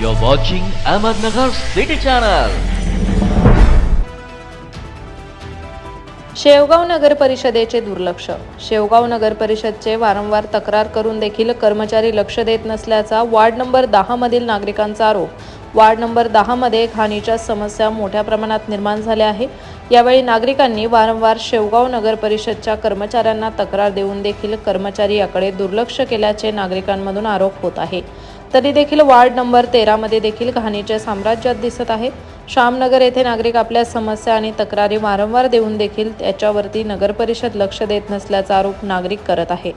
You're watching Ahmednagar City Channel. Shevgaon नगर परिषदेचे दुर्लक्ष. शेवगाव नगर परिषदचे वारंवार तक्रार करून देखील कर्मचारी लक्ष देत नसल्याचा वार्ड नंबर दहामधील नागरिकांचा आरोप. वार्ड नंबर दहामध्ये घाणीच्या समस्या मोठ्या प्रमाणात निर्माण झाल्या आहे. यावेळी नागरिकांनी वारंवार शेवगाव नगर परिषदच्या कर्मचाऱ्यांना तक्रार देऊन देखील कर्मचारी याकडे दुर्लक्ष केल्याचे नागरिकांमधून आरोप होत आहे. तरी देखील वार्ड नंबर तेरामध्ये देखील घाणीचे साम्राज्यात दिसत आहे. श्यामनगर येथे नागरिक आपल्या समस्या आणि तक्रारी वारंवार देऊन देखील त्याच्यावरती नगरपरिषद लक्ष देत नसल्याचा आरोप नागरिक करत आहे.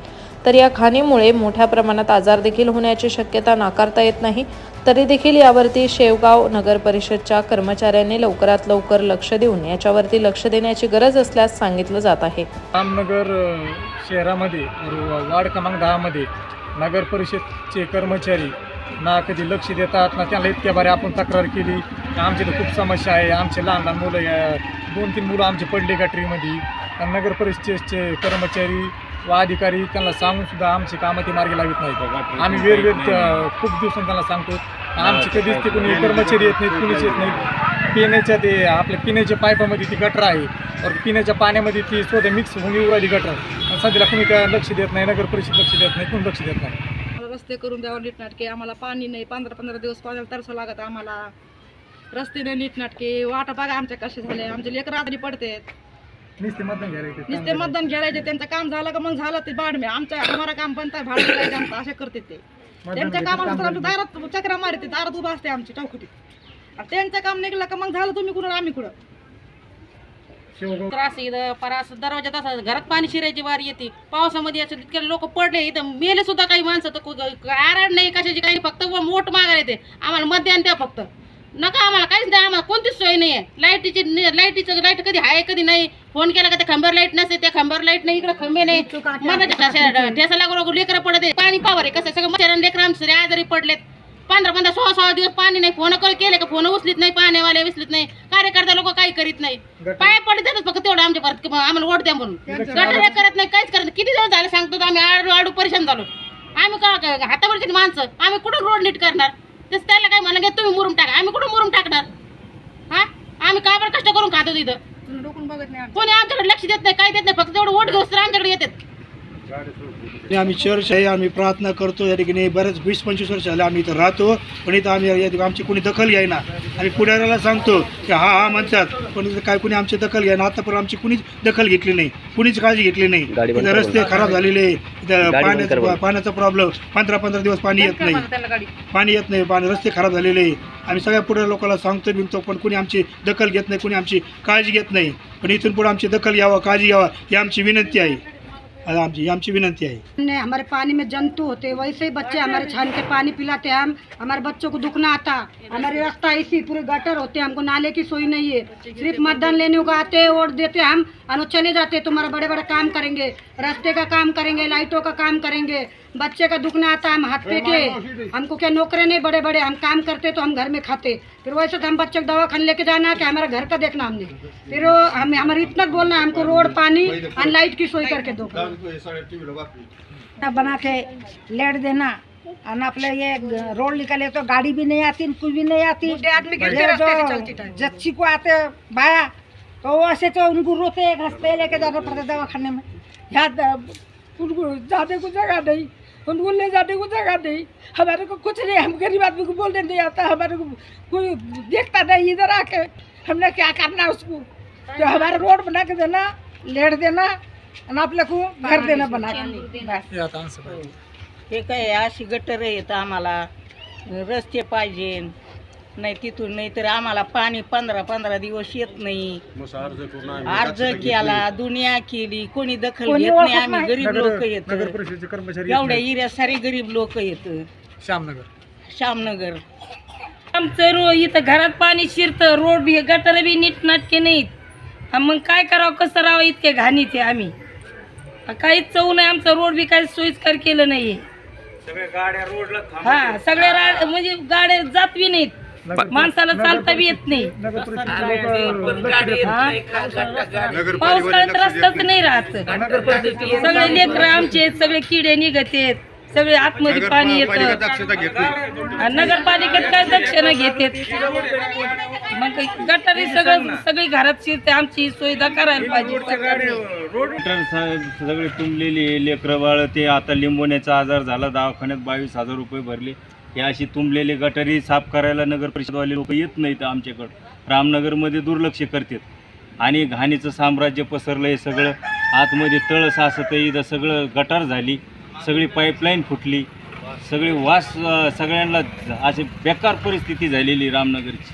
तर या खाणीमुळे मोठ्या प्रमाणात आजार देखील होण्याची शक्यता नाकारता येत नाही. तरी देखील यावरती शेवगाव नगर परिषदच्या कर्मचाऱ्यांनी लवकरात लवकर लक्ष देऊन याच्यावरती लक्ष देण्याची गरज असल्यास सांगितलं जात आहे. रामनगर शहरामध्ये वार्ड क्रमांक दहामध्ये नगर परिषदचे कर्मचारी ना कधी लक्ष देतात ना त्यांना इतक्या बारे आपण तक्रार केली. की आमची तर खूप समस्या आहे. आमचे लहान लहान मुलं या दोन तीन मुलं आमचे पडले गटरीमध्ये आणि नगर परिषदेचे कर्मचारी व अधिकारी त्यांना सांगून सुद्धा आमची कामं ते मार्गी लावित नाहीत. आम्ही वेगवेगळे अ, खूप दिवसांनी त्यांना सांगतो. आमची कधीच ते कोणी कर्मचारी येत नाहीत कुणीच येत नाहीत. पिण्याच्या ते आपल्या पिण्याच्या पाईपामध्ये ती गटर आहे. तर पिण्याच्या पाण्यामध्ये ती स्वतः मिक्स होऊन राहिली गटर सध्याला कुणी काय लक्ष देत नाही नगर परिषद लक्ष देत नाही कोणी लक्ष देत नाही? रस्ते करून द्यावं नीटनाटके आम्हाला पाणी नाही पंधरा पंधरा दिवस पाण्याला तरसं लागत आम्हाला. रस्ते नाही नीटनाटके वाटा बघा आमच्या कसे झाले आमचे लेकर रात्री पडतात. नुसते मतदान घ्यायला येते. नुसते मतदान घ्यायचे त्यांचं काम झालं का मग झालं ते बाड मी आमच्या आम्हाला काम बनतं भाडं आमचं असे करते ते. त्यांच्या घ्यायचं कामाला काम तर आमच्या. दारात चक्रा मारते दारात उभा असते आमची चौकटीत. आणि त्यांचं काम निघलं का मग झालं तुम्ही कुठं आम्ही कुठं? शेवगाव त्रास इथं परास दरवाजात असं घरात पाणी शिरायची वारी येते. पावसामध्ये असं तितके लोक पडले इथं मेले सुद्धा काही माणसं तर कु- आराड नाही कशाची काही फक्त व मोठ मागायला येते. आम्हाला मतदान द्या फक्त. नका आम्हाला काहीच नाही आम्हाला कोणतीच सोय नाही आहे. लाईटीची लाईटीचं लाइट कधी आहे कधी नाही. फोन केला का त्या खांब्यावर लाइट नसते त्या खांब्यावर लाइट नाही इकडे खंबे नाही. मनाच्या ठेसा लागू लागू लेकरं पडत आहे पाणी पावर आहे? कसं सगळं मच्छर लेकरं आमचे आजारी पडलेत. पंधरा पंधरा सोळा सोळा दिवस पाणी नाही. फोन कॉल केले का? फोन उचलीत नाही पाण्यावाले उचलीत नाही. कार्यकर्ता लोक काही करीत नाही पाय पडत देतात फक्त तेवढं आमच्या परत आम्हाला वोट द्या म्हणून. गटर हे करत नाही काहीच करत नाही. किती दिवस झाले सांगतो आम्ही आडू आडू परेशान झालो. आम्ही का हातावरची माणसं आम्ही कुठं रोड नीट करणार? तेच त्याला काय म्हणा तुम्ही मुरुम टाका. आम्ही कुठं मुरुम टाकणार? हा? आम्ही का बरं कष्ट करून खातो तिथं? तुम्ही डोकून बघत नाही कोणी आमच्याकडे लक्ष देत नाही काय देत नाही. फक्त तेवढं वोट घेऊस तर आमच्याकडे येतात. आणि आम्ही चर्च आहे आम्ही प्रार्थना करतो या ठिकाणी बरेच वीस पंचवीस वर्ष झाले आम्ही इथं राहतो. पण इथं आम्ही या आमची कोणी दखल घ्यायना. आम्ही पुढाऱ्याला सांगतो की हा हा म्हणतात पण इथं काय कोणी आमची दखल घ्यायना. आतापर्यंत आमची कुणीच दखल घेतली नाही. कुणीच काळजी घेतली नाही. इथं रस्ते खराब झालेले इथं पाण्याचा पाण्याचा प्रॉब्लेम. पंधरा पंधरा दिवस पाणी येत नाही. पाणी येत नाही. पाणी रस्ते खराब झालेले आहे. आम्ही सगळ्या पुढे लोकांना सांगतो बिनतो पण कोणी आमची दखल घेत नाही. कोणी आमची काळजी घेत नाही. पण इथून पुढे आमची दखल घ्यावं काळजी घ्यावं ही आमची विनंती आहे. आमची ही विनंती ने हमारे पानी में जंतु होते, वैसे ही बच्चे हमारे छान के पानी पिलाते हैं। हम, हमारे बच्चों को दुखना आता। हमारे रास्ता ऐसी पूरे गटर होते हैं। हमको नाले की सोई नहीं है। सिर्फ़ मतदान लेने को आते हैं वोट देते हैं हम, और चले जाते हैं। तुम्हारा बड़े बड़े काम करेंगे। रास्ते का काम करेंगे, लाइटों का काम करेंगे। बच्चे का दुखना आता है हम हाथ पे के हमको क्या नौकरे नहीं बड़े बड़े हम काम करते तो हम घर में खाते। फिर वैसे तो हम बच्चे को दवा खाने लेके जाना कि हमारा घर का देखना हमने। फिर वो हमें हमारे इतना बोलना हमको रोड पानी और लाइट की सोई करके दो। बना के लेट देना। और अपने ये रोड निकले तो गाड़ी भी नहीं आती कुछ भी नहीं आती। आदमी। जच्ची को आते भाया तो वो ऐसे तो उनको रोते घसते लेके जाना पड़ता दवा खाने में। यहाँ उनको जाने को जगह नहीं उनको ले जाने को जगह नहीं। हमारे को कुछ नहीं हम गरीब आदमी को बोलने नहीं आता हमारे को कोई देखता नहीं इधर आके हमने क्या करना उसको? तो हमारा रोड बना के देना लेट देना आणि आपल्याला घर बना बस। हे पाहिजे. हे काय अशी गटर येतं आम्हाला रस्ते पाहिजे। नाही तिथून नाही तर आम्हाला पाणी पंधरा पंधरा दिवस येत नाही. अर्ज केला दुनिया केली कोणी दखल घेत नाही आम्ही नाही. गरीब नगर लोक नगर येत परिषदेचे कर्मचारी येत एवढ्या. एरिया सारे गरीब लोक येत. श्यामनगर. श्यामनगर. आमचं रो इथं घरात पाणी शिरतं रोड बी गटर बी नीट नाटके नाहीत. मग काय करावं कसं राहावं इतके घाणीत आहे आम्ही. काहीच चव नाही आमचं रोड बी काही सोयीस्कर केलं नाहीये. हा सगळ्या रा- म्हणजे गाड्या जात बी नाहीत. माणसाला चालता बी येत नाही. हा? पावसाळ्यात रस्ताच नाही राहत. सगळे लेकरं आमचे आहेत, सगळे किडे निघत आहेत सगळे आतमध्ये पाणी येतं. नगरपालिकेत काय दक्षिणा घेते मग गटारी सगळं सगळी घरात शिरते आमची सुविधा करायला पाहिजे सगळे तुंबलेले लेकरं बाळ ते आता लिंबवण्याचा आजार झाला दवाखान्यात बावीस हजार रुपये भरले. हे अशी तुंबलेले गटारी साफ करायला नगर परिषदवाले लोक येत नाहीत आमच्याकडं. रामनगरमध्ये दुर्लक्ष करतात. आणि घाणीचं साम्राज्य पसरलं हे सगळं. आतमध्ये तळ सासत इथं सगळं गटार झाली. सगळी पाईपलाईन फुटली. सगळे वास सगळ्यांना अशी बेकार परिस्थिती झालेली रामनगरची.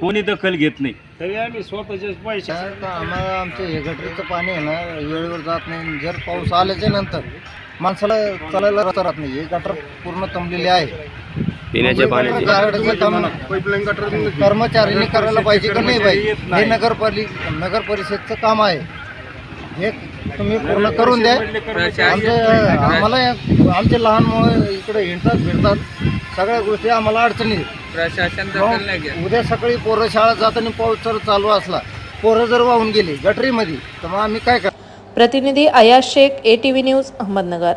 कोणी दखल घेत नाही. तरी आम्ही स्वतःच्याच पैसे आम्हाला आमचं हे गटरीचं पाणी आहे ना वेळेवर जात नाही. जर पाऊस आल्याच्यानंतर माणसाला चालायला रस्ता राहत नाही हे गटर पूर्ण तंबलेले आहे. पिण्याच्या पाण्याचे. कर्मचाऱ्यांनी करायला पाहिजे का नाही पाहिजे हे नगरपालिका नगर परिषदचं काम आहे. हे तुम्ही पूर्ण करून द्या. आमचे आम्हाला आमचे लहान मुलं इकडे हिंडतात फिरतात सगळ्या गोष्टी आम्हाला अडचणी उद्या सकाळी पोरं शाळा जाताना पाऊस जर चालू असला पोरं जर वाहून गेली गटरीमध्ये तर मग आम्ही काय करणार? प्रतिनिधी Ayaz Shaikh A T V news Ahmednagar.